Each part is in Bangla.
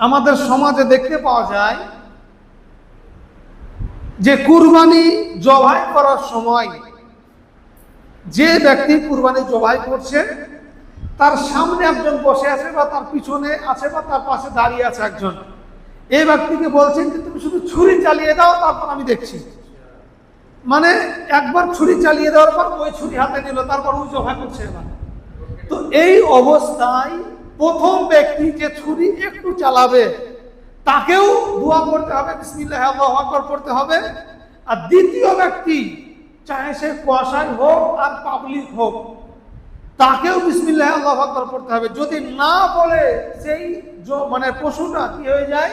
আমাদের সমাজে দেখতে পাওয়া যায় যে কুরবানি জবাই করার সময় যে ব্যক্তি কুরবানি জবাই করছে, তার সামনে একজন বসে আছে বা তার পিছনে আছে বা তার পাশে দাঁড়িয়ে আছে একজন। এই ব্যক্তিকে বলছেন যে, তুমি শুধু ছুরি চালিয়ে দাও, তারপর আমি দেখছি। মানে একবার ছুরি চালিয়ে দেওয়ার পর ওই ছুরি হাতে নিল, তারপর ওই জবাই করছে এবার। তো এই অবস্থায় প্রথম ব্যক্তি যে ছুরি একটু চালাবে, তাকেও দোয়া করতে হবে, বিসমিল্লাহ, আল্লাহু করতে হবে। আর দ্বিতীয় ব্যক্তি, চাহে সে কুয়াশায় হোক আর পাবলিক হোক, তাকেও বিসমিল্লাহ, আল্লাহু আকবার করতে হবে। যদি না বলে, সেই মানে পশুটা কি হয়ে যায়?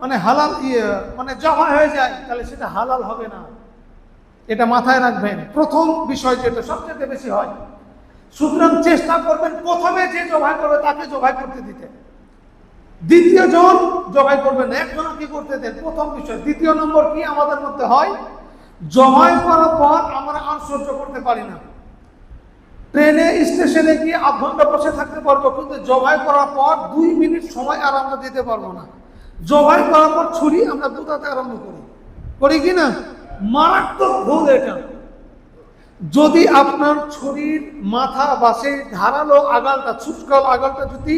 মানে হালাল ইয়ে মানে জমা হয়ে যায়, তাহলে সেটা হালাল হবে না। এটা মাথায় রাখবেন। প্রথম বিষয় যেটা, সবচেয়ে বেশি হয় সুতরাং চেষ্টা করবেন প্রথমে যে জবাই করবে তাকে জবাই করতে দিতে। দ্বিতীয় জন জবাই করবেন একজন কি করতে দেন। প্রথম বিষয়, দ্বিতীয় নম্বর কি আমাদের মধ্যে হয়? জবাই করার পর আমরা আর সহ্য করতে পারি না। ট্রেনে, স্টেশনে গিয়ে আধ ঘণ্টা বসে থাকতে পারব, কিন্তু জবাই করার পর দুই মিনিট সময় আর আমরা দিতে পারব না। জবাই করার পর ছুরি আমরা দুটাতে আরম্ভ করি। করি কি না? মারাত্মক ভুল এটা। যদি আপনার ছুরির মাথা বা সেই ধারালো আগালটা, ছুটকাল আগালটা যদি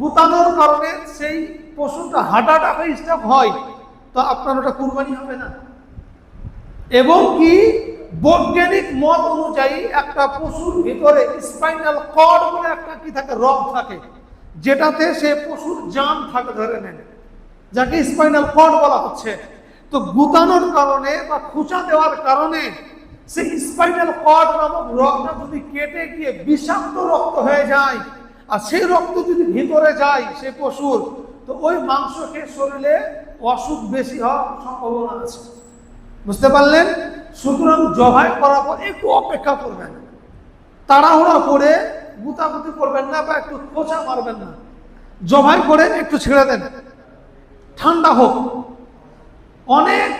গুতানোর কারণে সেই পশুটা হাঁটাটা স্টাফ হয়, তো আপনার ওটা কুরবানি হবে না। এবং কি বৈজ্ঞানিক মত অনুযায়ী একটা পশুর ভিতরে স্পাইনাল কর্ড বলে একটা কি থাকে, রগ থাকে, যেটাতে সে পশুর জান থাকে ধরে নেন, যাকে স্পাইনাল কর্ড বলা হচ্ছে। তো গুতানোর কারণে বা খুঁচা দেওয়ার কারণে সেই স্পাইনাল কর্ড নামক রক্তটা যদি কেটে গিয়ে বিষাক্ত রক্ত হয়ে যায়, আর সেই রক্ত যদি ভিতরে যায়, সেই পশুর, তো ওই মাংস খেয়ে শরীরে অসুখ বেশি হওয়ার সম্ভাবনা আছে। বুঝতে পারলেন? সুতরাং জবাই করার পর একটু অপেক্ষা করবেন। তাড়াহুড়া করে গুতাগুতি করবেন না বা একটু খোঁচা মারবেন না। জবাই করে একটু ছেড়ে দেন। ঠান্ডা হোক। অনেক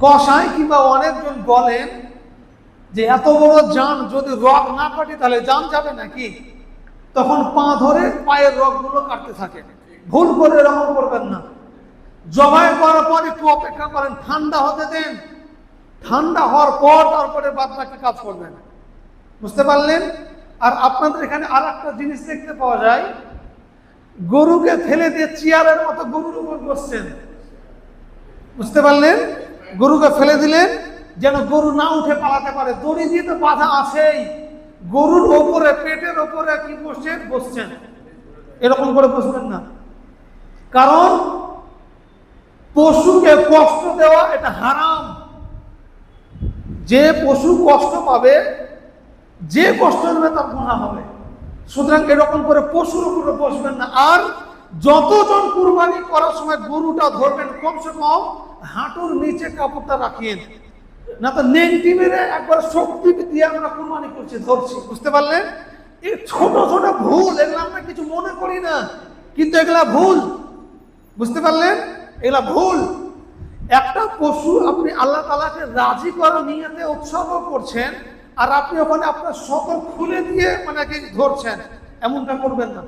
কষায় কিংবা অনেকজন বলেন যে এত বড় যান যদি রগ না কাটে তাহলে যান যাবে নাকি? তখন পা ধরে পায়ের রগগুলো কাটতে থাকে। ভুল করে এরকম করবেন না। জবাই করার পর একটু অপেক্ষা করেন, ঠান্ডা হতে দেন। ঠান্ডা হওয়ার পর তারপরে বাদ বাকি কাজ করবেন। বুঝতে পারলেন? আর আপনাদের এখানে আর একটা জিনিস দেখতে পাওয়া যায়। গরুকে ফেলে দিয়ে চেয়ারের মতো গরুর উপর বসছেন। বুঝতে পারলেন? গরুকে ফেলে দিলেন, যেন গরু না উঠে পালাতে পারে। দড়ি দিয়ে তো বাধা আসেই গরুর ওপরে, পেটের ওপরে কি বসছেন? বসছেন। এরকম করে বসবেন না। কারণ পশুকে কষ্ট দেওয়া এটা হারাম। যে পশু কষ্ট পাবে, যে কষ্ট নেবে তার গুণা হবে। সুতরাং এরকম করে পশুর উপরে বসবেন না। আর যতজন কুরবানি করার সময় গরুটা ধরবেন, কমসে কম হাঁটুর নিচে কাপড়টা রাখিয়েন। না তো নেংটি মেরে একবার শক্তি দিয়ে আমরা কুরবানি করছি, ধরছি, বুঝতে পারলেন? এই ছোট ছোট ভুল, এগুলো আমরা কিছু মনে করি না, কিন্তু এগুলা ভুল, বুঝতে পারলেন? এগুলা ভুল। একটা পশু আপনি আল্লাহ তালাকে রাজি করার নিয়তে উৎসর্গ করছেন, আর আপনি ওখানে আপনার শতক খুলে দিয়ে মানে ধরছেন, এমনটা করবেন না।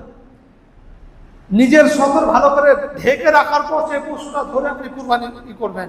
নিজের শতর ভালো করে ঢেকে রাখার পর সেই পশুটা ধরে আপনি কুরবানি করবেন।